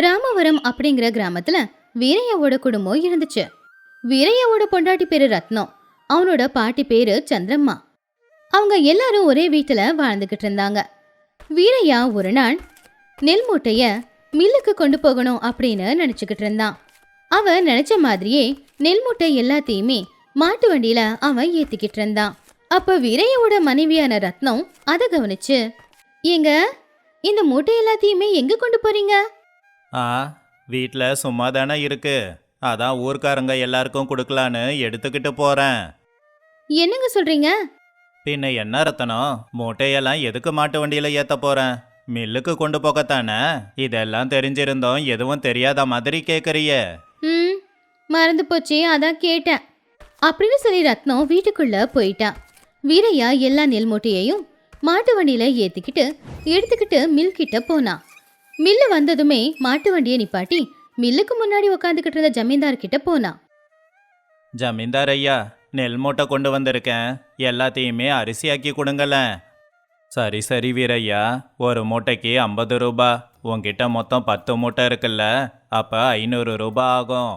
ராமவரம் அப்படிங்கிற கிராமத்துல வீரையாவோட குடும்பம் இருந்துச்சு. வீரையாவோட பொண்டாட்டி பேரு ரத்னம். அவனோட பாட்டி பேரு சந்திரம்மா. அவங்க எல்லாரும் ஒரே வீட்டுல வாழ்ந்துகிட்டு இருந்தாங்க. வீரையா ஒரு நாள் நெல் மூட்டைய மில்லுக்கு கொண்டு போகணும் அப்படின்னு நினைச்சுக்கிட்டு இருந்தான். அவன் நினைச்ச மாதிரியே நெல் மூட்டை எல்லாத்தையுமே மாட்டு வண்டியில அவன் ஏத்திக்கிட்டு இருந்தான். அப்ப வீரையோட மனைவியான ரத்னம் அதை கவனிச்சு ஏங்க இந்த மூட்டை எல்லாத்தையுமே எங்க கொண்டு போறீங்க? ஆ வீட்டில் சும்மா தானே இருக்கு. அதான் ஊர்க்காரங்க எல்லாருக்கும் கொடுக்கலான்னு எடுத்துக்கிட்டு போகிறேன் என்னங்க சொல்றீங்க? பின்ன என்ன ரத்தனம் மூட்டையெல்லாம் எதுக்கு மாட்டு வண்டியில் ஏற்ற போகிறேன் மில்லுக்கு கொண்டு போகத்தானே? இதெல்லாம் தெரிஞ்சிருந்தோம் எதுவும் தெரியாத மாதிரி கேட்குறியே ம் மறந்து போச்சு அதான் கேட்டேன். அப்படின்னு சொல்லி ரத்னம் வீட்டுக்குள்ள போயிட்டான் வீரையா எல்லா நெல் மூட்டையையும் மாட்டு வண்டியில ஏத்திக்கிட்டு எடுத்துக்கிட்டு மில் கிட்ட போனான் மில்லு வந்ததுமே மாட்டு வண்டியை நிப்பாட்டி மில்லுக்கு முன்னாடி உட்காந்துக்கிட்டு இருந்த ஜமீன்தார் கிட்ட போனா. ஜமீன்தார் ஐயா நெல் மூட்டை கொண்டு வந்திருக்கேன். எல்லாத்தையுமே அரிசியாக்கி கொடுங்களேன். சரி சரி வீரையா ஒரு மூட்டைக்கு ஐம்பது ரூபா. உங்ககிட்ட மொத்தம் பத்து மூட்டை இருக்குல்ல அப்போ ஐநூறு ரூபா ஆகும்.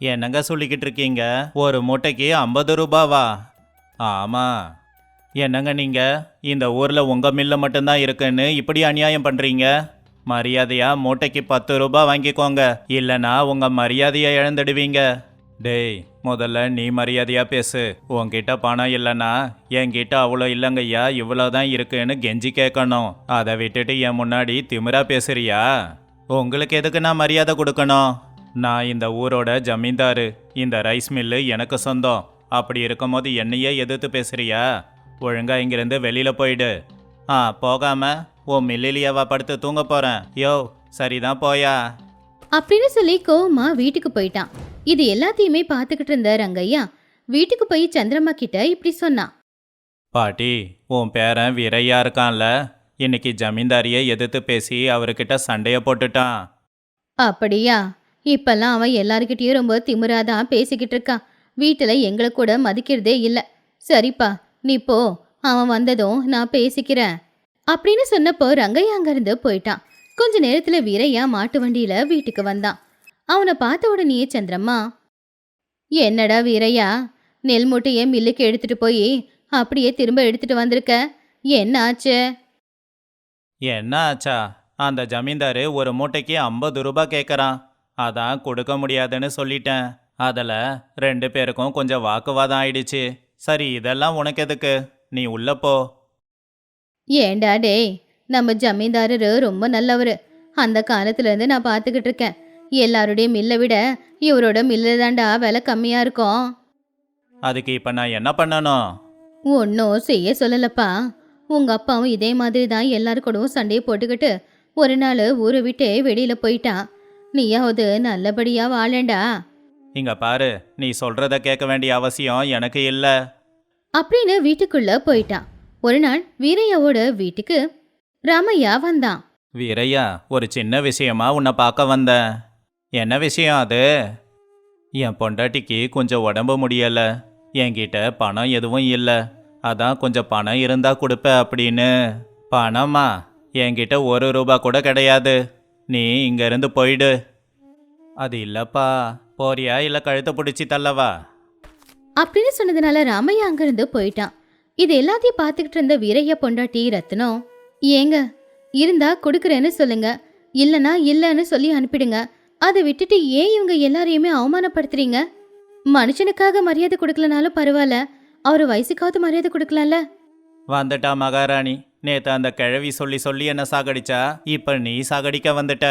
என்னங்க சொல்லிக்கிட்டு இருக்கீங்க? ஒரு மூட்டைக்கு ஐம்பது ரூபாவா? ஆமாம் என்னங்க நீங்கள் இந்த ஊரில் உங்கள் மில்லு மட்டும்தான் இருக்குன்னு இப்படி அநியாயம் பண்ணுறீங்க மரியாதையா மூட்டைக்கு பத்து ரூபா வாங்கிக்கோங்க. இல்லைனா உங்கள் மரியாதையை இழந்துடுவீங்க. டேய் முதல்ல நீ மரியாதையா பேசு. உன்கிட்ட பணம் இல்லைன்னா என்கிட்ட அவ்வளோ இல்லைங்கய்யா இவ்வளோ தான் இருக்குன்னு கெஞ்சி கேட்கணும் அதை விட்டுட்டு என் முன்னாடி திமிரா பேசுறியா? உங்களுக்கு எதுக்கு நான் மரியாதை கொடுக்கணும்? நான் இந்த ஊரோட ஜமீன்தாரு. இந்த ரைஸ் மில்லு எனக்கு சொந்தம். அப்படி இருக்கும்போது என்னையே எதிர்த்து பேசுறியா? ஒழுங்கா இங்கிருந்து வெளியில போயிடு. ஆ போகாம உன் மில்லிலியாவா படுத்து தூங்க போறேன். யோ சரிதான் போயா. அப்படின்னு சொல்லி கோவமா வீட்டுக்கு போயிட்டான். இது எல்லாத்தையுமே பார்த்துக்கிட்டு இருந்த ரங்கையா வீட்டுக்கு போய் சந்திரம்மா கிட்ட இப்படி சொன்னான் பாட்டி உன் பேரன் வீரையா இருக்கான்ல. இன்னைக்கு ஜமீன்தாரியை எதிர்த்து பேசி அவர்கிட்ட சண்டைய போட்டுட்டான். அப்படியா? இப்பெல்லாம் அவன் எல்லாருக்கிட்டயும் ரொம்ப திமிராதான் பேசிக்கிட்டு இருக்கான் வீட்டுல எங்களை கூட மதிக்கிறதே இல்ல. சரிப்பா நீ போ. அவன் வந்ததும் நான் பேசிக்கிறேன். அப்படின்னு சொன்னப்போ ரங்கையா அங்கிருந்து போயிட்டான். கொஞ்ச நேரத்துல வீரையா மாட்டு வண்டியில வீட்டுக்கு வந்தான். அவனை பார்த்த உடனே சந்திரம்மா என்னடா வீரையா நெல் மூட்டையை மில்லுக்கு எடுத்துட்டு போய் அப்படியே திரும்ப எடுத்துட்டு வந்திருக்க? என்ன ஆச்சு? என்ன ஆச்சா? அந்த ஜமீன்தாரு ஒரு மூட்டைக்கு ஐம்பது ரூபாய் கேட்குறான் அதான் கொடுக்க முடியாதுன்னு சொல்லிட்டேன். அதில் ரெண்டு பேருக்கும் கொஞ்சம் வாக்குவாதம் ஆயிடுச்சு. சரி இதெல்லாம் உனக்கு எதுக்கு நீ உள்ளே போ. ஏண்டா டேய் நம்ம ஜமீன்தாரரு ரொம்ப நல்லவர். அந்த காலத்துல இருந்து நான் பார்த்துக்கிட்டு இருக்கேன். எல்லாருடைய மில்லை விட இவரோட மில்ல தாண்டா விலை கம்மியா இருக்கும். அதுக்கு இப்போ நான் என்ன பண்ணணும்? ஒன்றும் செய்ய சொல்லலப்பா. உங்க அப்பாவும் இதே மாதிரி தான் எல்லாரு கூடவும் சண்டையை போட்டுக்கிட்டு ஒரு நாள் ஊரை விட்டே வெளியில போயிட்டான். நீயாவது நல்லபடியா வாழேண்டா. இங்க பாரு நீ சொல்றத கேட்க வேண்டிய அவசியம் எனக்கு இல்லை. அப்படின்னு வீட்டுக்குள்ள போயிட்டான். ஒரு நாள் வீரையாவோட வீட்டுக்கு ராமையா வந்தான் வீரையா ஒரு சின்ன விஷயமா உன்னை பார்க்க வந்தேன் என்ன விஷயம் அது? என் பொண்டாட்டிக்கு கொஞ்சம் உடம்பு முடியல. என்கிட்ட பணம் எதுவும் இல்லை. அதான் கொஞ்சம் பணம் இருந்தா கொடுப்ப அப்படின்னு. பணமா? என்கிட்ட ஒரு ரூபா கூட கிடையாது. நீ இங்கேருந்து போயிடு. அது இல்லப்பா. போறியா இல்லை கழுத்தை பிடிச்சி தள்ளவா? அப்படின்னு சொன்னதுனால ராமையா அங்கிருந்து போயிட்டான் இது எல்லாத்தையும் பார்த்துக்கிட்டு இருந்த வீரைய பொண்டாட்டி ரத்னம் ஏங்க இருந்தா கொடுக்குறேன்னு சொல்லுங்க. இல்லனா இல்லைன்னு சொல்லி அனுப்பிடுங்க. அதை விட்டுட்டு ஏன் இவங்க எல்லாரையுமே அவமானப்படுத்துறீங்க? மனுஷனுக்காக மரியாதை கொடுக்கலனாலும் பரவாயில்ல. அவர் வயசுக்காவது மரியாதை கொடுக்கலாம்ல? வந்துட்டா மகாராணி. நேத்து அந்த கிழவி சொல்லி சொல்லி என்ன சாகடிச்சா இப்போ நீ சாகடிக்க வந்துட்ட.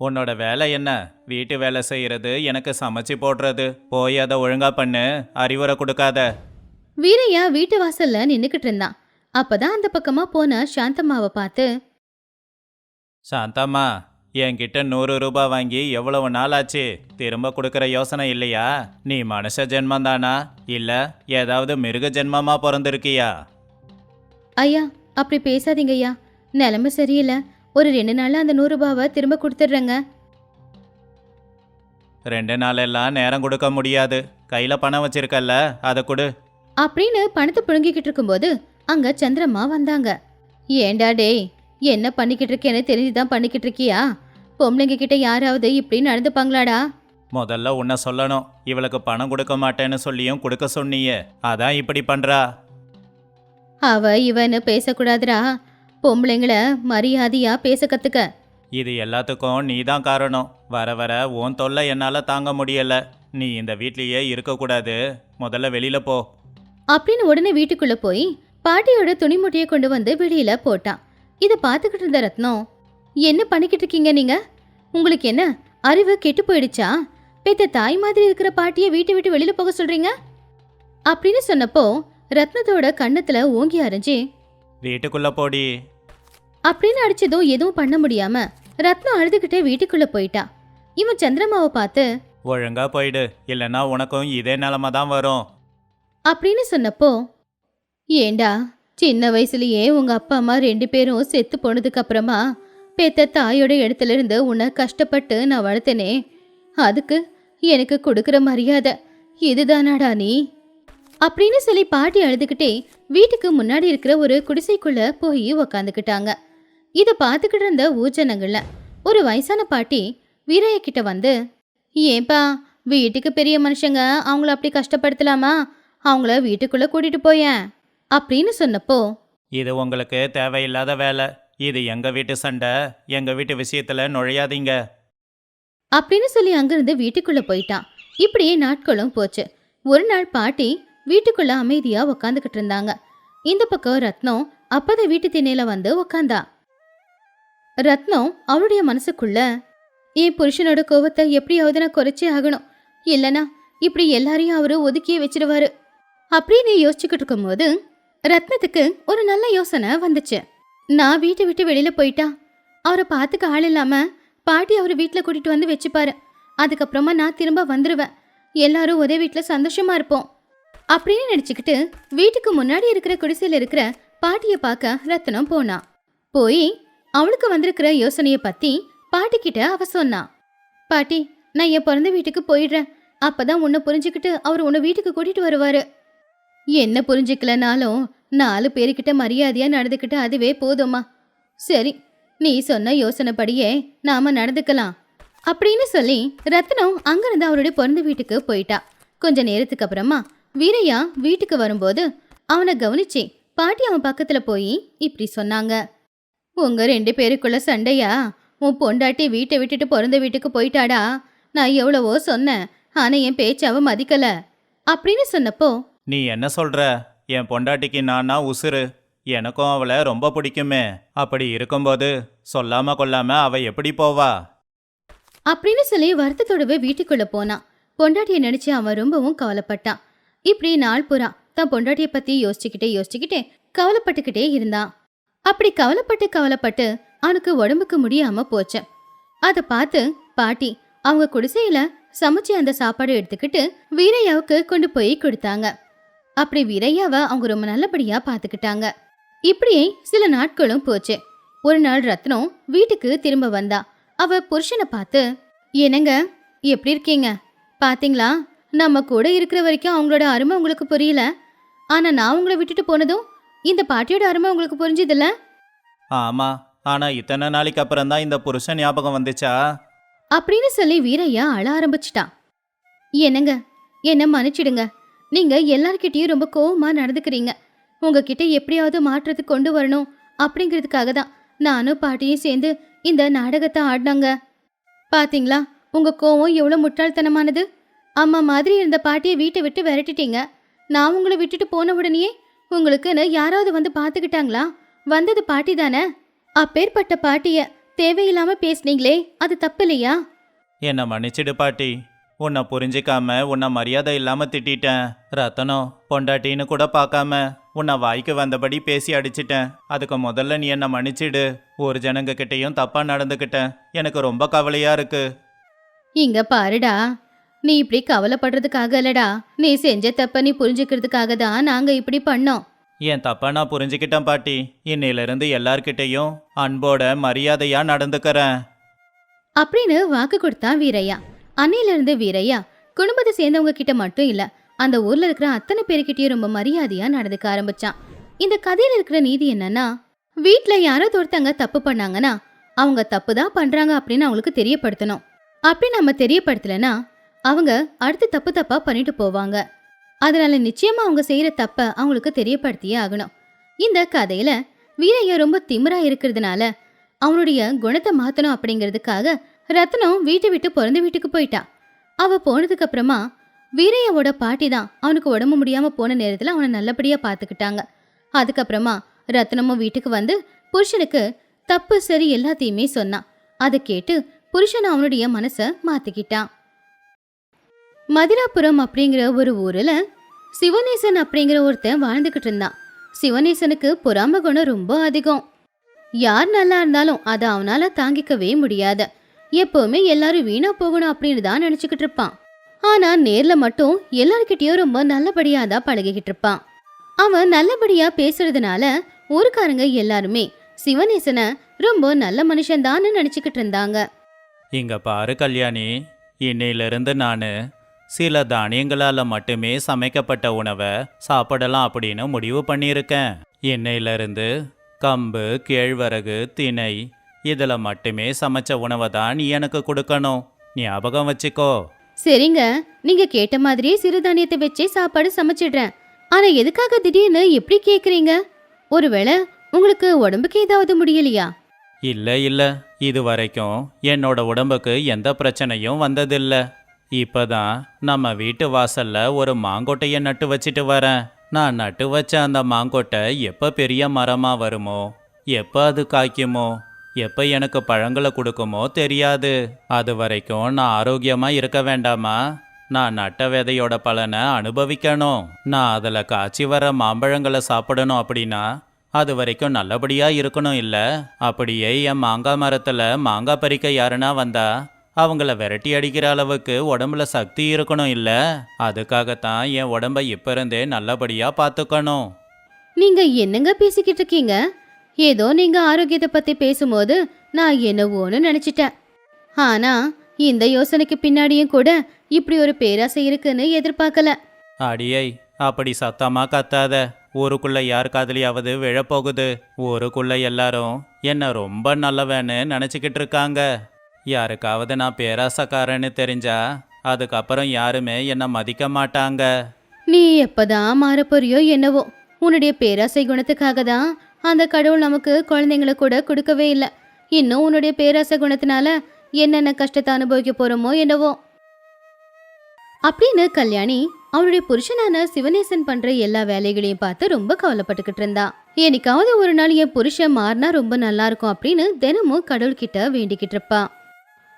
உன்னோட வேலை என்ன? வீட்டு வேலை செய்யறது எனக்கு சமைச்சு போடுறது. போய் அதை ஒழுங்கா பண்ணு. அறிவுரை கொடுக்காத. வீரையா வீட்டு வாசல்ல நின்னுக்கிட்டு இருந்தான் அப்பதான் அந்த பக்கமா போன சாந்தம்மாவை பார்த்து சாந்தம்மா என்கிட்ட நூறு ரூபாய் வாங்கி எவ்வளவு நாள் ஆச்சு திரும்ப கொடுக்குற யோசனை இல்லையா? நீ மனுஷ ஜென்மந்தானா இல்ல ஏதாவது மிருக ஜென்மமா பிறந்திருக்கியா? ஐயா அப்படி பேசாதீங்க ஐயா. நிலைமை சரியில்லை. ஒரு ரெண்டு நாள்ல அந்த நூறு ரூபாவை திரும்ப கொடுத்துட்றேங்க. ரெண்டு நாளெல்லாம் நேரம் கொடுக்க முடியாது. கையில பணம் வச்சிருக்கல்ல அதை கொடு. அப்படின்னு பணத்தை புழுங்கிக்கிட்டு இருக்கும்போது அங்க சந்திரம்மா வந்தாங்க. ஏண்டா டேய் என்ன பண்ணிக்கிட்டு இருக்கேன்னு தெரிஞ்சுதான் பண்ணிக்கிட்டு இருக்கியா? பொம்பளைங்க கிட்ட யாராவது இப்படி நடந்துப்பாங்களாடா? முதல்ல உன்னை சொல்லணும். இவளுக்கு பணம் கொடுக்க மாட்டேன்னு சொல்லியும் கொடுக்க சொன்னியே. அதான் இப்படி பண்றா? அவ இவன்னு பேசக்கூடாதுடா. பொம்பளைங்கள மரியாதையா பேச கத்துக்க. இது எல்லாத்துக்கும் நீ தான் காரணம். வர வர உன் தொல்லை என்னால் தாங்க முடியல. நீ இந்த வீட்லேயே இருக்கக்கூடாது. முதல்ல வெளியில போ. அப்படின்னு உடனே வீட்டுக்குள்ள போய் பாட்டியோட துணி மூட்டையை கொண்டு வந்து வெளியில போட்டான். இதை பார்த்துக்கிட்டு இருந்த ரத்னம் என்ன பண்ணிக்கிட்டு இருக்கீங்க நீங்க? உங்களுக்கு என்ன அறிவு கெட்டு போயிடுச்சா? பெத்த தாய் மாதிரி இருக்கிற பாட்டியை வீட்டை விட்டு வெளியில போக சொல்றீங்க? அப்படின்னு சொன்னப்போ ரத்னத்தோட கண்ணத்துல ஓங்கி அரைஞ்சி வீட்டுக்குள்ள போடி. அப்படின்னு அடிச்சதும் எதுவும் பண்ண முடியாம ரத்னம் அழுதுகிட்டே வீட்டுக்குள்ள போயிட்டா. இவன் சந்திரமாவை பார்த்து ஒழுங்கா போயிடு இல்லைன்னா உனக்கும் இதே நிலமை தான் வரும். அப்படின்னு சொன்னப்போ ஏண்டா சின்ன வயசுலயே உங்க அப்பா அம்மா ரெண்டு பேரும் செத்து போனதுக்கு அப்புறமா பெத்த தாயோட இடத்துல இருந்து உன்னை கஷ்டப்பட்டு நான் வளர்த்தனே. அதுக்கு எனக்கு கொடுக்குற மரியாதை இதுதானாடா நீ? அப்படின்னு சொல்லி பாட்டி அழுதுகிட்டே வீட்டுக்கு முன்னாடி இருக்கிற ஒரு குடிசைக்குள்ள போய் உக்காந்துக்கிட்டாங்க. இதை பார்த்துக்கிட்டு இருந்த ஊஜனங்கள்ல ஒரு வயசான பாட்டி வீரைய கிட்ட வந்து ஏன்பா வீட்டுக்கு பெரிய மனுஷங்க அவங்கள அப்படி கஷ்டப்படுத்தலாமா? அவங்கள வீட்டுக்குள்ள கூட்டிட்டு போயேன் அப்படின்னு சொன்னப்போ இது உங்களுக்கு தேவையில்லாத வேலை. இது எங்க வீட்டு சண்டை. எங்க வீட்டு விஷயத்துல நுழையாதீங்க. அப்படின்னு சொல்லி அங்கிருந்து வீட்டுக்குள்ள போயிட்டான். இப்படியே நாட்களும் போச்சு. ஒரு நாள் பாட்டி வீட்டுக்குள்ள அமைதியா உக்காந்துக்கிட்டு இருந்தாங்க. இந்த பக்கம் ரத்னம் அப்பதான் வீட்டு திண்ணையில வந்து உக்காந்தா. ரத்னம் அவளுடைய மனசுக்குள்ள என் புருஷனோட கோவத்தை எப்படியாவது நான் குறைச்சே ஆகணும். இல்லனா இப்படி எல்லாரையும் அவரு ஒதுக்கியே வச்சிருவாரு. அப்படின்னு யோசிச்சுக்கிட்டு இருக்கும்போது ரத்னத்துக்கு ஒரு நல்ல யோசனை வந்துச்சு. நான் வீட்டை விட்டு வெளியில் போயிட்டா? அவரை பார்த்துக்க ஆள் இல்லாமல் பாட்டி அவர் வீட்டில் கூட்டிகிட்டு வந்து வச்சுப்பாரு. அதுக்கப்புறமா நான் திரும்ப வந்துடுவேன் எல்லாரும் ஒரே வீட்டில் சந்தோஷமா இருப்போம். அப்படின்னு நினச்சிக்கிட்டு வீட்டுக்கு முன்னாடி இருக்கிற குடிசையில் இருக்கிற பாட்டியை பார்க்க ரத்னம் போனா. போய் அவளுக்கு வந்திருக்கிற யோசனையை பற்றி பாட்டிக்கிட்ட அவ சொன்னா. பாட்டி நான் என் பிறந்த வீட்டுக்கு போயிடுறேன். அப்பதான் உன்னை புரிஞ்சுக்கிட்டு அவர் உன்னை வீட்டுக்கு கூட்டிகிட்டு வருவார். என்ன புரிஞ்சுக்கலனாலும் நாலு பேருக்கிட்ட மரியாதையா நடந்துக்கிட்டு அதுவே போதும்மா. சரி நீ சொன்ன யோசனைப்படியே நாம நடந்துக்கலாம். அப்படின்னு சொல்லி ரத்னம் அங்கிருந்து அவருடைய பிறந்த வீட்டுக்கு போயிட்டா. கொஞ்ச நேரத்துக்கு அப்புறமா வீரையா வீட்டுக்கு வரும்போது அவனை கவனிச்சு பாட்டி அவன் பக்கத்துல போய் இப்படி சொன்னாங்க. உங்க ரெண்டு பேருக்குள்ள சண்டையா? உன் பொண்டாட்டி வீட்டை விட்டுட்டு பிறந்த வீட்டுக்கு போயிட்டாடா? நான் எவ்வளவோ சொன்னேன் ஆனா என் பேச்ச மதிக்கல. அப்படின்னு சொன்னப்போ நீ என்ன சொல்ற? என் பொண்டாட்டிக்கு நானா உசுரு எனக்கும் அவளை ரொம்ப பிடிக்குமே. அப்படி இருக்கும்போது சொல்லாம கொள்ளாம அவ எப்படி போவா? அப்படின்னு சொல்லி வருத்தத்தோடவே வீட்டுக்குள்ள போனான் பொண்டாட்டியை நினைச்சு அவன் ரொம்பவும் கவலைப்பட்டான். இப்படி நாள் புறா தன் பொண்டாட்டிய பத்தி யோசிச்சுக்கிட்டே யோசிச்சுக்கிட்டே கவலைப்பட்டுக்கிட்டே இருந்தான். அப்படி கவலைப்பட்டு கவலைப்பட்டு அவனுக்கு உடம்புக்கு முடியாம போச்சு. அதை பார்த்து பாட்டி அவங்க குடிசையில சமைச்சு அந்த சாப்பாடு எடுத்துக்கிட்டு வீரையாவுக்கு கொண்டு போய் கொடுத்தாங்க. அப்படி வீரையாவை அவங்க ரொம்ப நல்லபடியா பார்த்துக்கிட்டாங்க. இப்படியே சில நாட்களும் போச்சு. ஒரு நாள் ரத்னம் வீட்டுக்கு திரும்ப வந்தா. அவ புருஷனை பார்த்து என்னங்க எப்படி இருக்கீங்க? பாத்தீங்களா நம்ம கூட இருக்கிற வரைக்கும் அவங்களோட அருமை உங்களுக்கு புரியல. ஆனா நான் உங்களை விட்டுட்டு போனதும் இந்த பாட்டியோட அருமை உங்களுக்கு புரிஞ்சுதுல்ல? ஆமா ஆனா இத்தனை நாளைக்கு அப்புறம் தான் இந்த புருஷன் ஞாபகம் வந்துச்சா? அப்படின்னு சொல்லி வீரையா அழ ஆரம்பிச்சிட்டான் என்னங்க என்ன மன்னிச்சிடுங்க. நீங்க எல்லார்கிட்டயும் ரொம்ப கோவமா நடந்துக்கிறீங்க. உங்ககிட்ட எப்படியாவது மாற்றத்தை கொண்டு வரணும் அப்படிங்கிறதுக்காக தான் நானும் பாட்டியும் சேர்ந்து இந்த நாடகத்தை ஆடினாங்க. பாத்தீங்களா? உங்க கோவம் எவ்வளவு முட்டாள்தனமானது? அம்மா மாதிரி இருந்த பாட்டியை வீட்டை விட்டு விரட்டிட்டீங்க. நான் உங்களை விட்டுட்டு போன உடனேயே உங்களுக்குன்னு யாராவது வந்து பார்த்துக்கிட்டாங்களா வந்தது பாட்டி தானே? அப்பேற்பட்ட பாட்டிய தேவையில்லாம பேசுனீங்களே அது தப்பு இல்லையா? என்னை மன்னிச்சிடு பாட்டி. உன்னை புரிஞ்சிக்காம உன்னை மரியாதை இல்லாம திட்டிட்டேன். ரத்தனம் பொண்டாட்டின்னு கூட பார்க்காம உன்னை வாய்க்கு வந்தபடி பேசி அடிச்சிட்டேன். அதுக்கு முதல்ல நீ என்னை மன்னிச்சிடு. ஒரு ஜனங்க கிட்டேயும் தப்பா நடந்துக்கிட்டேன். எனக்கு ரொம்ப கவலையா இருக்கு. இங்க பாருடா. நீ இப்படி கவலைப்படுறதுக்காக இல்லடா. நீ செஞ்ச தப்ப நீ புரிஞ்சுக்கிறதுக்காக தான் நாங்க இப்படி பண்ணோம். என் தப்பா நான் புரிஞ்சுக்கிட்டேன் பாட்டி. இன்னையிலிருந்து எல்லார்கிட்டேயும் அன்போட மரியாதையா நடந்துக்கிறேன். அப்படின்னு வாக்கு கொடுத்தான் வீரையா. அன்னையில இருந்து வீரையா குடும்பத்தை சேர்ந்தவங்க கிட்ட மட்டும் இல்ல அந்த ஊர்ல இருக்கிற அத்தனை பேருக்கிட்டயும் ரொம்ப மரியாதையா நடந்துக்க ஆரம்பிச்சான். இந்த கதையில இருக்கிற நீதி என்னன்னா வீட்டுல யாரோ ஒருத்தவங்க தப்பு பண்ணாங்கன்னா அவங்க தப்பு தான் பண்றாங்க அப்படின்னு அவங்களுக்கு தெரியப்படுத்தணும். அப்படி நம்ம தெரியப்படுத்தலைன்னா அவங்க அடுத்து தப்பு தப்பா பண்ணிட்டு போவாங்க. அதனால நிச்சயமா அவங்க செய்யற தப்ப அவங்களுக்கு தெரியப்படுத்தியே ஆகணும். இந்த கதையில வீரையா ரொம்ப திமிரா இருக்கிறதுனால அவனுடைய குணத்தை மாத்தணும் அப்படிங்கிறதுக்காக ரத்னம் வீட்டை விட்டு பிறந்த வீட்டுக்கு போயிட்டா. அவ போனதுக்கு அப்புறமா வீரையாவோட பாட்டி தான் அவனுக்கு உடம்பு முடியாம போன நேரத்துல அவனை நல்லபடியா பாத்துக்கிட்டாங்க. அதுக்கப்புறமா ரத்னமும் வீட்டுக்கு வந்து புருஷனுக்கு தப்பு சரி எல்லாத்தையுமே சொன்னான் அதை கேட்டு புருஷன் அவனுடைய மனச மாத்திக்கிட்டான் மதிராபுரம் அப்படிங்கிற ஒரு ஊர்ல சிவநேசன் அப்படிங்கிற ஒருத்தன் வாழ்ந்துகிட்டு இருந்தான். சிவநேசனுக்கு பொறாம குணம் ரொம்ப அதிகம். யார் நல்லா இருந்தாலும் அதை அவனால தாங்கிக்கவே முடியாது. எப்பவுமே எல்லாரும் வீணா போகணும் அப்படின்னு தான் நினச்சிக்கிட்டு இருப்பான். ஆனால் நேரில் மட்டும் எல்லார்கிட்டயும் ரொம்ப நல்லபடியாக தான் பழகிக்கிட்டு இருப்பான். அவன் நல்லபடியாக பேசுறதுனால ஊருக்காரங்க எல்லாருமே சிவநேசனை ரொம்ப நல்ல மனுஷன்தான்னு நினச்சிக்கிட்டு இருந்தாங்க. இங்க பாரு கல்யாணி இன்னையிலிருந்து நான் சில தானியங்களால் மட்டுமே சமைக்கப்பட்ட உணவை சாப்பிடலாம் அப்படின்னு முடிவு பண்ணியிருக்கேன். இன்னையிலிருந்து கம்பு கேழ்வரகு திணை இதில் மட்டுமே சமைச்ச உணவை தான் நீ எனக்கு கொடுக்கணும். ஞாபகம் வச்சுக்கோ. சரிங்க. நீங்க கேட்ட மாதிரியே சிறுதானியத்தை வச்சே சாப்பாடு சமைச்சிடுறேன். ஆனா எதுக்காக திடீர்னு எப்படி கேக்குறீங்க? ஒருவேளை உங்களுக்கு உடம்புக்கு ஏதாவது முடியலையா? இல்லை இல்லை. இது வரைக்கும் என்னோட உடம்புக்கு எந்த பிரச்சனையும் வந்ததில்ல. இப்பதான் நம்ம வீட்டு வாசல்ல ஒரு மாங்கொட்டையை நட்டு வச்சிட்டு வரேன். நான் நட்டு வச்ச அந்த மாங்கொட்டை எப்போ பெரிய மரமா வருமோ? எப்போ அது காய்க்குமோ? எப்போ எனக்கு பழங்களை கொடுக்குமோ தெரியாது. அது வரைக்கும் நான் ஆரோக்கியமாக இருக்க வேண்டாமா? நான் நட்ட விதையோட பலனை அனுபவிக்கணும். நான் அதில் காய்ச்சி வர மாம்பழங்களை சாப்பிடணும் அப்படின்னா அது வரைக்கும் நல்லபடியாக இருக்கணும் இல்லை? அப்படியே என் மாங்காய் மரத்தில் மாங்காய் பறிக்க யாருன்னா வந்தா அவங்கள விரட்டி அடிக்கிற அளவுக்கு உடம்புல சக்தி இருக்கணும் இல்லை? அதுக்காகத்தான் என் உடம்ப இப்போ இருந்தே நல்லபடியாக பார்த்துக்கணும் நீங்கள் என்னங்க பேசிக்கிட்டு இருக்கீங்க? ஏதோ நீங்க ஆரோக்கியத்தை பத்தி பேசும்போது நான் என்னவோன்னு நினைச்சிட்டேன். ஆனா இந்த யோசனைக்கு பின்னாடியும் கூட இப்படி ஒரு பேராசை இருக்குன்னு எதிர்பார்க்கல. அடியை அப்படி சத்தமா கத்தாத. ஊருக்குள்ள யார் காதலியாவது விழப்போகுது. ஊருக்குள்ள எல்லாரும் என்ன ரொம்ப நல்லவன்னு நினச்சிக்கிட்டு இருக்காங்க. யாருக்காவது நான் பேராசக்காரன்னு தெரிஞ்சா அதுக்கப்புறம் யாருமே என்னை மதிக்க மாட்டாங்க. நீ எப்பதான் மாறப்போறியோ என்னவோ உன்னுடைய பேராசை குணத்துக்காக தான் அந்த கடவுள் நமக்கு குழந்தைங்களை கூட கொடுக்கவே இல்லை. இன்னும் உன்னுடைய பேராசை குணத்தினால என்னென்ன கஷ்டத்தை அனுபவிக்க போறோமோ என்னவோ. அப்படின்னு கல்யாணி அவனுடைய புருஷனான சிவனேசன் பண்ற எல்லா வேலைகளையும் பார்த்து ரொம்ப கவலைப்பட்டுக்கிட்டு இருந்தா. என்னைக்காவது ஒரு நாள் என் புருஷன் மாறினா ரொம்ப நல்லா இருக்கும் அப்படின்னு தினமும் கடவுள்கிட்ட வேண்டிக்கிட்டு இருப்பா.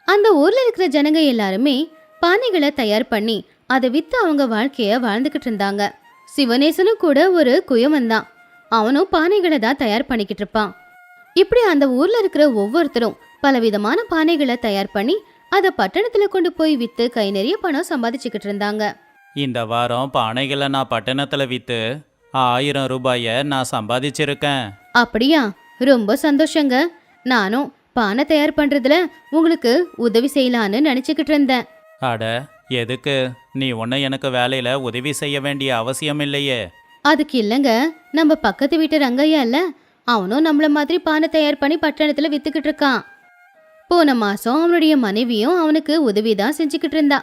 அந்த ஊர்ல இருக்கிற ஜனங்க எல்லாருமே பானைகளை தயார் பண்ணி அதை வித்து அவங்க வாழ்க்கைய வாழ்ந்துகிட்டு இருந்தாங்க. சிவனேசனும் கூட ஒரு குயவன் தான் அவனும் பானைகளை தான் தயார் பண்ணிக்கிட்டு இருப்பான். இப்படி அந்த ஊர்ல இருக்கிற ஒவ்வொருத்தரும் பலவிதமான பானைகளை தயார் பண்ணி அதை பட்டணத்துல கொண்டு போய் வித்து கை நிறைய பணம் சம்பாதிச்சுக்கிட்டு இருந்தாங்க. இந்த வாரம் பானைகளை நான் பட்டணத்தில் விற்று ஆயிரம் ரூபாயை நான் சம்பாதிச்சிருக்கேன். அப்படியா? ரொம்ப சந்தோஷங்க. நானும் பானை தயார் பண்றதுல உங்களுக்கு உதவி செய்யலான்னு நினைச்சுக்கிட்டு இருந்தேன். அட எதுக்கு? நீ ஒன்றும் எனக்கு வேலையில் உதவி செய்ய வேண்டிய அவசியம் இல்லையே. அதுக்கு இல்லைங்க நம்ம பக்கத்து வீட்டு ரங்கையா இல்லை அவனும் நம்மள மாதிரி பானை தயார் பண்ணி பட்டணத்தில் வித்துக்கிட்டு இருக்கான். போன மாதம் அவனுடைய மனைவியும் அவனுக்கு உதவி தான் செஞ்சுக்கிட்டு இருந்தா.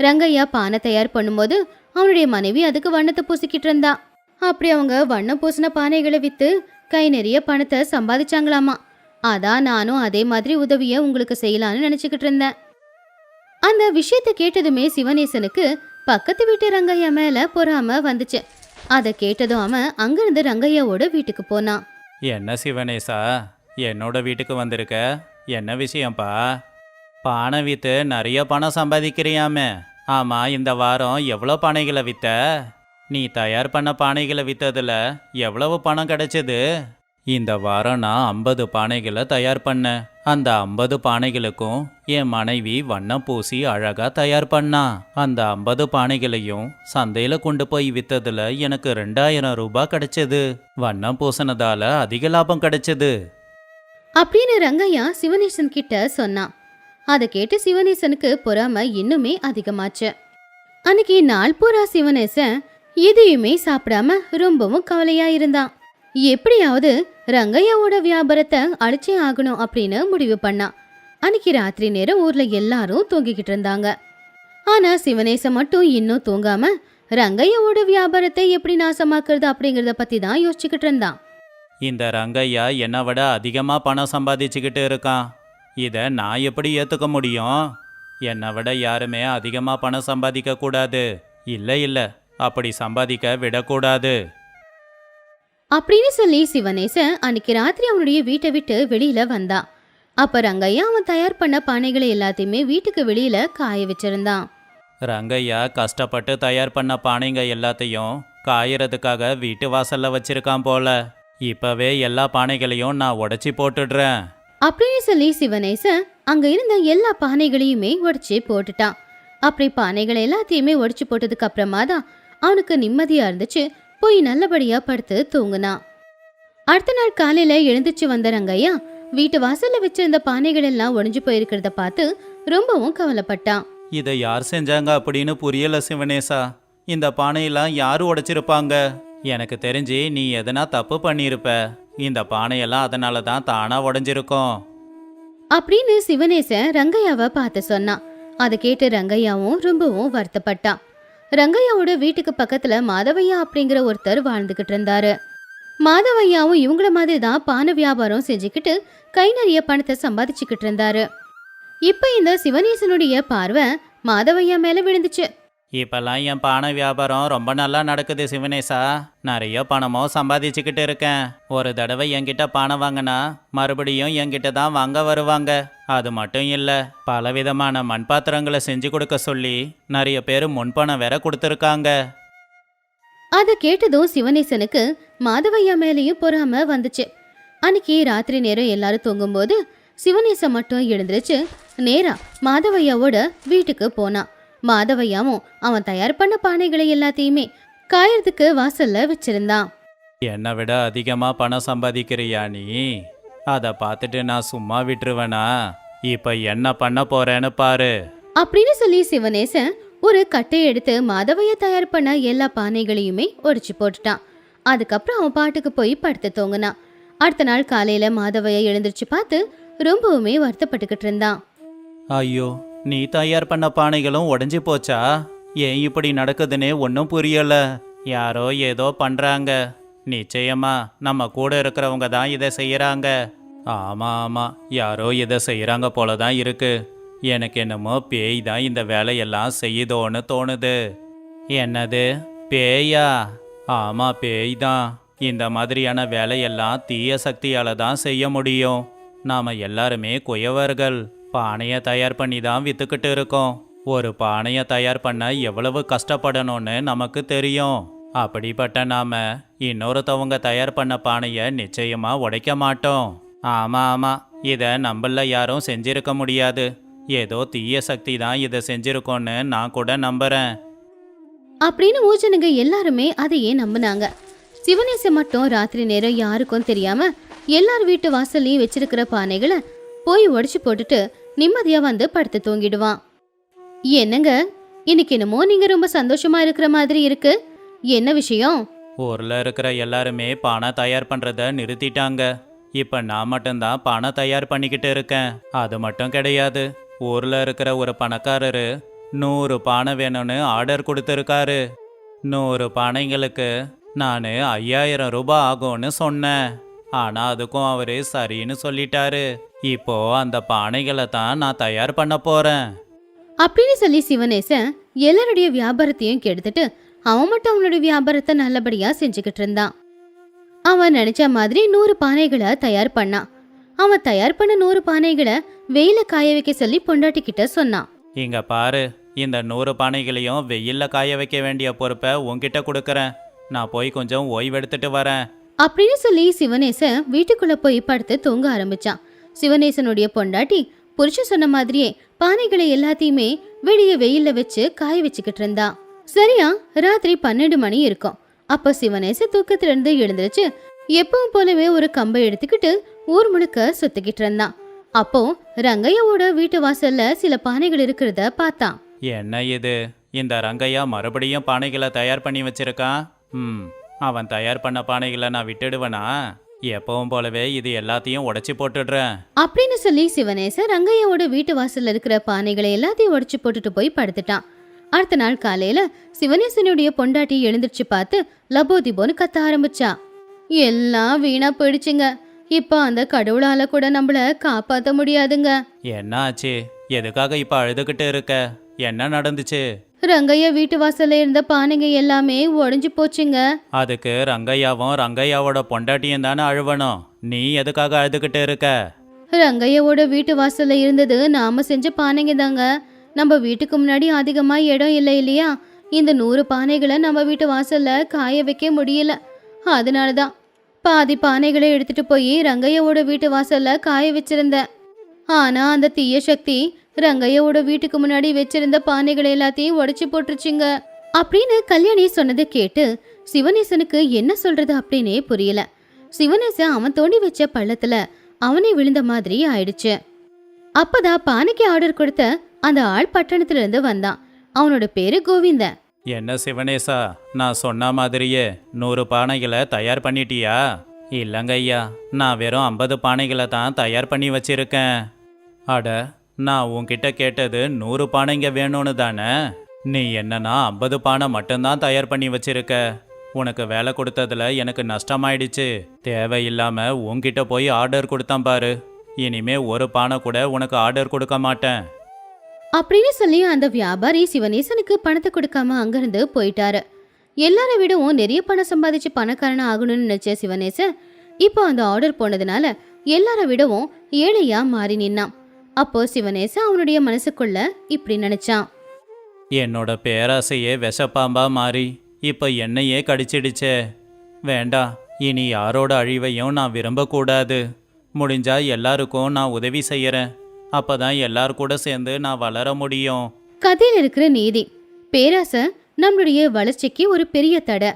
ரங்கையா பானை தயார் பண்ணும்போது அவனுடைய மனைவி அதுக்கு வண்ணத்தை பூசிக்கிட்டு இருந்தா. அப்படி அவங்க வண்ணம் பூசின பானைகளை விற்று கை நிறைய பணத்தை சம்பாதிச்சாங்களாமா. அதான் நானும் அதே மாதிரி உதவியை உங்களுக்கு செய்யலான்னு நினச்சிக்கிட்டு இருந்தேன். அந்த விஷயத்தை கேட்டதுமே சிவனேசனுக்கு பக்கத்து வீட்டு ரங்கையா மேல பொறாம வந்துச்சு. அதை கேட்டதும் அவன் அங்கிருந்து ரங்கையாவோட வீட்டுக்கு போனான் என்ன சிவனேசா என்னோட வீட்டுக்கு வந்திருக்க? என்ன விஷயம்ப்பா பானை விற்று நிறைய பணம் சம்பாதிக்கிறியாமே. ஆமாம் இந்த வாரம் எவ்வளோ பானைகளை விற்ற நீ தயார் பண்ண பானைகளை விற்றதில் எவ்வளவு பணம் கிடைச்சது? இந்த வாரம் நான் ஐம்பது பானைகளை தயார் பண்ணேன். அந்த ஐம்பது பானைகளுக்கும் என் மனைவி வண்ணம் பூசி அழகாக தயார் பண்ணா. அந்த ஐம்பது பானைகளையும் சந்தையில் கொண்டு போய் விற்றதில் எனக்கு ரெண்டாயிரம் ரூபாய் கிடைச்சது. வண்ணம் பூசினதால அதிக லாபம் கிடைச்சது. அப்படின்னு ரங்கையா சிவனேசன் கிட்ட சொன்னான் அதை கேட்டு சிவனேசனுக்கு பொறாமை இன்னுமே அதிகமாச்சு. அன்னைக்கு நாள் பூரா சிவனேசன் எதையுமே சாப்பிடாம ரொம்பவும் கவலையா இருந்தான். எப்படியாவது ரங்கையாவோட வியாபாரத்தை அழிச்சே ஆகணும் அப்படின்னு முடிவு பண்ணான் அன்னைக்கு ராத்திரி நேரம் ஊர்ல எல்லாரும் தூங்கிக்கிட்டு இருந்தாங்க. ஆனா சிவனேசன் மட்டும் இன்னும் தூங்காம ரங்கையாவோட வியாபாரத்தை எப்படி நாசமாக்குறது அப்படிங்கறத பத்தி தான் யோசிச்சுக்கிட்டு இருந்தான். இந்த ரங்கையா என்னை விட அதிகமாக பணம் சம்பாதிச்சுக்கிட்டு இருக்கான். இதை நான் எப்படி ஏற்றுக்க முடியும்? என்னை விட யாருமே அதிகமாக பணம் சம்பாதிக்க கூடாது இல்லை இல்லை. அப்படி சம்பாதிக்க விடக்கூடாது. அப்படின்னு சொல்லி சிவனேசன் அன்னைக்கு ராத்திரி அவனுடைய வீட்டை விட்டு வெளியில வந்தான் அப்ப ரங்கையா அவன் தயார் பண்ண பானைகளை எல்லாத்தையுமே வீட்டுக்கு வெளியில காய வச்சிருந்தான். ரங்கையா கஷ்டப்பட்டு தயார் பண்ண பானைங்க எல்லாத்தையும் காயறதுக்காக வீட்டு வாசல்ல வச்சிருக்கான் போல. இப்பவே எல்லா பானைகளையும் நான் உடைச்சி போட்டுடுறேன். அப்படின்னு சொல்லி சிவனேசன் அங்க இருந்த எல்லா பானைகளையுமே உடைச்சு போட்டுட்டான். அப்படி பானைகள் எல்லாத்தையுமே உடைச்சு போட்டதுக்கு அப்புறமா தான் அவனுக்கு நிம்மதியா இருந்துச்சு. போய் நல்லபடியா படுத்து தூங்குனான் அடுத்த நாள் காலையில எழுந்துச்சு வந்த ரங்கையா வீட்டு வாசல்ல வச்சிருந்த பானைகள் எல்லாம் உடைஞ்சு போயிருக்கிறத பார்த்து ரொம்பவும் கவலைப்பட்டான் இதை யார் செஞ்சாங்க அப்படின்னு புரியல சிவனேசா. இந்த பானையெல்லாம் யார் உடைச்சிருப்பாங்க? எனக்கு தெரிஞ்சு நீ எதனா தப்பு பண்ணியிருப்ப. இந்த பானையெல்லாம் அதனால தான் தானா உடைஞ்சிருக்கும். அப்படின்னு சிவனேசன் ரங்கையாவை பார்த்து சொன்னான் அதை கேட்டு ரங்கையாவும் ரொம்பவும் வருத்தப்பட்டான் ரங்கையாவோட வீட்டுக்கு பக்கத்துல மாதவையா அப்படிங்கிற ஒருத்தர் வாழ்ந்துகிட்டு இருந்தாரு. மாதவையாவும் இவங்கள மாதிரி தான் பானை வியாபாரம் செஞ்சுக்கிட்டு கை நிறைய பணத்தை சம்பாதிச்சுக்கிட்டு இருந்தாரு. இப்ப இந்த சிவனேசனுடைய பார்வை மாதவையா மேல விழுந்துச்சு. இப்பெல்லாம் என் பானை வியாபாரம் ரொம்ப நல்லா நடக்குது சிவனேசா. நிறைய பணமும் சம்பாதிச்சுக்கிட்டு இருக்கேன். ஒரு தடவை என்கிட்ட பானை வாங்கினா மறுபடியும் என்கிட்ட தான் வாங்க வருவாங்க. அது மட்டும் இல்லை பலவிதமான மண்பாத்திரங்களை செஞ்சு கொடுக்க சொல்லி நிறைய பேர் முன்பணம் வேற கொடுத்துருக்காங்க. அதை கேட்டதும் சிவனேசனுக்கு மாதவையா மேலேயும் பொறாம வந்துச்சு. அன்னைக்கு ராத்திரி நேரம் எல்லாரும் தூங்கும்போது சிவனேசன் மட்டும் எழுந்துருச்சு நேரா மாதவையாவோட வீட்டுக்கு போனான். மாதவையாவும் அவன் தயார் பண்ண பானைகளை எல்லாத்தையுமே காயறதுக்கு வாசல்ல வச்சிருந்தான். என்னை விட அதிகமாக பணம் சம்பாதிக்கிறியா நீ? அதை பார்த்துட்டு நான் சும்மா விட்டுருவேனா? இப்போ என்ன பண்ண போறேன்னு பாரு. அப்படின்னு சொல்லி சிவனேசன் ஒரு கட்டை எடுத்து மாதவைய தயார் பண்ண எல்லா பானைகளையுமே உடைச்சு போட்டுட்டான். அதுக்கப்புறம் அவன் பாட்டுக்கு போய் படுத்து தூங்கினான். அடுத்த நாள் காலையில மாதவைய எழுந்திருச்சு பார்த்து ரொம்பவுமே வருத்தப்பட்டுக்கிட்டு இருந்தான். ஐயோ நீ தயார் பண்ண பானைகளும் உடஞ்சி போச்சா? ஏன் இப்படி நடக்குதுன்னே ஒன்றும் புரியல. யாரோ ஏதோ பண்ணுறாங்க நிச்சயமா நம்ம கூட இருக்கிறவங்க தான் இதை செய்கிறாங்க ஆமாம் ஆமாம் யாரோ இதை செய்கிறாங்க போல தான் இருக்கு. எனக்கு என்னமோ பேய் தான் இந்த வேலையெல்லாம் செய்யுதோன்னு தோணுது. என்னது? பேயா? ஆமாம் பேய் தான். இந்த மாதிரியான வேலையெல்லாம் தீய சக்தியால் தான் செய்ய முடியும். நாம எல்லாருமே குயவர்கள். பானையை தயார் பண்ணி தான் வித்துக்கிட்டு இருக்கோம். ஒரு பானையை தயார் பண்ண எவ்வளவு கஷ்டப்படணும்னு நமக்கு தெரியும். அப்படிப்பட்ட நாம இன்னொருத்தவங்க தயார் பண்ண பானையை நிச்சயமா உடைக்க மாட்டோம். ஆமா ஆமா. இதை நம்மள யாரும் செஞ்சிருக்க முடியாது. ஏதோ தீய சக்தி தான் இதை செஞ்சிருக்கோன்னு நான் கூட நம்புறேன். அப்படின்னு ஊஜனுங்க எல்லாருமே அதையே நம்பினாங்க. சிவனேசை மட்டும் ராத்திரி நேரம் யாருக்கும் தெரியாம எல்லார் வீட்டு வாசல்லையும் வச்சிருக்கிற பானைகளை போய் உடைச்சு போட்டுட்டு நிம்மதியா வந்து படுத்து தூங்கிடுவான். என்னங்க இன்னைக்கு என்னமோ நீங்க ரொம்ப சந்தோஷமா இருக்கிற மாதிரி இருக்கு. என்ன விஷயம்? ஊர்ல இருக்கிற எல்லாருமே பானை தயார் பண்றத நிறுத்திட்டாங்க. இப்ப நான் மட்டும்தான் பானை தயார் பண்ணிக்கிட்டு இருக்கேன். அது மட்டும் கிடையாது ஊர்ல இருக்கிற ஒரு பணக்காரரு நூறு பானை வேணும்னு ஆர்டர் கொடுத்துருக்காரு. நூறு பானைங்களுக்கு நான் ஐயாயிரம் ரூபாய் ஆகும்னு சொன்னேன். ஆனா அதுக்கும் அவரு சரின்னு சொல்லிட்டாரு. இப்போ அந்த பானைகளை தான் நான் தயார் பண்ண போறேன். அப்படின்னு சொல்லி சிவனேசன் எல்லாருடைய வியாபாரத்தையும் கெடுத்துட்டு அவன் மட்டும் அவனுடைய வியாபாரத்தை நல்லபடியா செஞ்சுக்கிட்டு இருந்தான். அவன் நினைச்ச மாதிரி நூறு பானைகளை தயார் பண்ணான். அவன் தயார் பண்ண நூறு பானைகளை வெயில காய வைக்க சொல்லி பொண்டாட்டி கிட்ட சொன்னான். இங்க பாரு இந்த நூறு பானைகளையும் வெயில்ல காய வைக்க வேண்டிய பொறுப்பை உன்கிட்ட கொடுக்கறேன். நான் போய் கொஞ்சம் ஓய்வெடுத்துட்டு வரேன். அப்படின்னு சொல்லி சிவனேசன் வீட்டுக்குள்ள போய் படுத்து தூங்க ஆரம்பிச்சான். சிவநேசனுடைய பொண்டாட்டி புருஷன் சொன்ன மாதிரியே பானைகளை எல்லாத்தையுமே வெளியே வெயில்ல வச்சு காய வச்சுக்கிட்டு இருந்தா. சரியா ராத்திரி பன்னெண்டு மணி இருக்கும். அப்ப சிவனேச தூக்கத்துல இருந்து எழுந்திருச்சு எப்பவும் போலவே ஒரு கம்பை எடுத்துக்கிட்டு ஊர் முழுக்க சுத்திக்கிட்டு இருந்தான் அப்போ ரங்கையாவோட வீட்டு வாசல்ல சில பானைகள் இருக்கிறத பார்த்தான் என்ன இது? இந்த ரங்கையா மறுபடியும் பானைகளை தயார் பண்ணி வச்சிருக்கான் ம் அவன் தயார் பண்ண பானைகளை நான் விட்டுடுவேனா? எப்பவும் போலவே இது எல்லாத்தையும் உடைச்சி போட்டுடுறேன். அப்படின்னு சொல்லி சிவனேச ரங்கையாவோட வீட்டு வாசல்ல இருக்கிற பானைகளை எல்லாத்தையும் உடைச்சு போட்டுட்டு போய் படுத்துட்டான். அடுத்த நாள் காலையில சிவனேசனுடைய பொண்டாட்டி எழுந்திருச்சு பார்த்து லபோதிபோன்னு கத்த ஆரம்பிச்சா. எல்லாம் வீணா போயிடுச்சுங்க. இப்போ அந்த கடவுளால கூட நம்மள காப்பாத்த முடியாதுங்க. என்ன ஆச்சு எதுக்காக இப்ப அழுதுகிட்டு இருக்க? என்ன நடந்துச்சு? ரங்கையா வீட்டு வாசல்ல இருந்த பானைங்க எல்லாமே உடைஞ்சு போச்சுங்க. அதுக்கு ரங்கையாவும் ரங்கையாவோட பொண்டாட்டியும் தானே அழுவணும். நீ எதுக்காக அழுதுகிட்டு இருக்க? ரங்கையாவோட வீட்டு வாசல்ல இருந்தது நாம செஞ்ச பானைங்க தாங்க. நம்ம வீட்டுக்கு முன்னாடி அதிகமா இடம் இல்லை இல்லையா? இந்த நூறு பானைகளை நம்ம வீட்டு வாசல்ல காய வைக்க முடியல. அதனால தான் பாதி பானைகளை எடுத்துட்டு போய் ரங்கையாவோட வீட்டு வாசல்ல காய வச்சிருந்தேன். ஆனா அந்த தீய சக்தி ரங்கையோட வீட்டுக்கு முன்னாடி வச்சிருந்த பானைகள் எல்லாத்தையும் உடைச்சு போட்டுருச்சுங்க. அப்படின்னு கல்யாணி சொன்னதை கேட்டு சிவனேசனுக்கு என்ன சொல்றது அப்படின்னே புரியல. சிவனேசன் அவன் தோண்டி வச்ச பள்ளத்துல அவனே விழுந்த மாதிரி ஆயிடுச்சு. அப்பதான் பானைக்கு ஆர்டர் கொடுத்த அந்த ஆள் பட்டணத்துல இருந்து வந்தான். அவனோட பேரு கோவிந்தன். என்ன சிவனேசா நான் சொன்ன மாதிரியே நூறு பானைகளை தயார் பண்ணிட்டியா? இல்லைங்க ஐயா நான் வெறும் ஐம்பது பானைகளை தான் தயார் பண்ணி வச்சிருக்கேன். அட நான் உன்கிட்ட கேட்டது நூறு பானைங்க வேணும்னு தானே? நீ என்னன்னா ஐம்பது பானை மட்டும்தான் தயார் பண்ணி வச்சிருக்க. உனக்கு வேலை கொடுத்ததுல எனக்கு நஷ்டமாயிடுச்சு. தேவையில்லாம உன்கிட்ட போய் ஆர்டர் கொடுத்தான் பாரு. இனிமே ஒரு பானை கூட உனக்கு ஆர்டர் கொடுக்க மாட்டேன். அப்படின்னு சொல்லி அந்த வியாபாரி சிவனேசனுக்கு பணத்தை கொடுக்காம அங்கிருந்து போயிட்டாரு. எல்லாரை விடவும் நிறைய பணம் சம்பாதிச்சு பணக்காரனா ஆகணும்னு நினைச்ச சிவனேசன் இப்போ அந்த ஆர்டர் போனதுனால எல்லாரை விடவும் ஏழையா மாறி நின்னான். அப்போ சிவனேசன் அவனுடைய மனசுக்குள்ள இப்படி நினைச்சான். என்னோட பேராசையே விஷப்பாம்பா மாறி இப்ப என்னையே கடிச்சிடுச்சே. வேண்டாம் இனி யாரோட அழிவையும் நான் விரும்பக்கூடாது. முடிஞ்சா எல்லாருக்கும் நான் உதவி செய்யறேன். அப்பதான் எல்லார் கூட சேர்ந்து நான் வளர முடியும். கதையில் இருக்கிற நீதி. பேராசை நம்மளுடைய வளர்ச்சிக்கு ஒரு பெரிய தடை.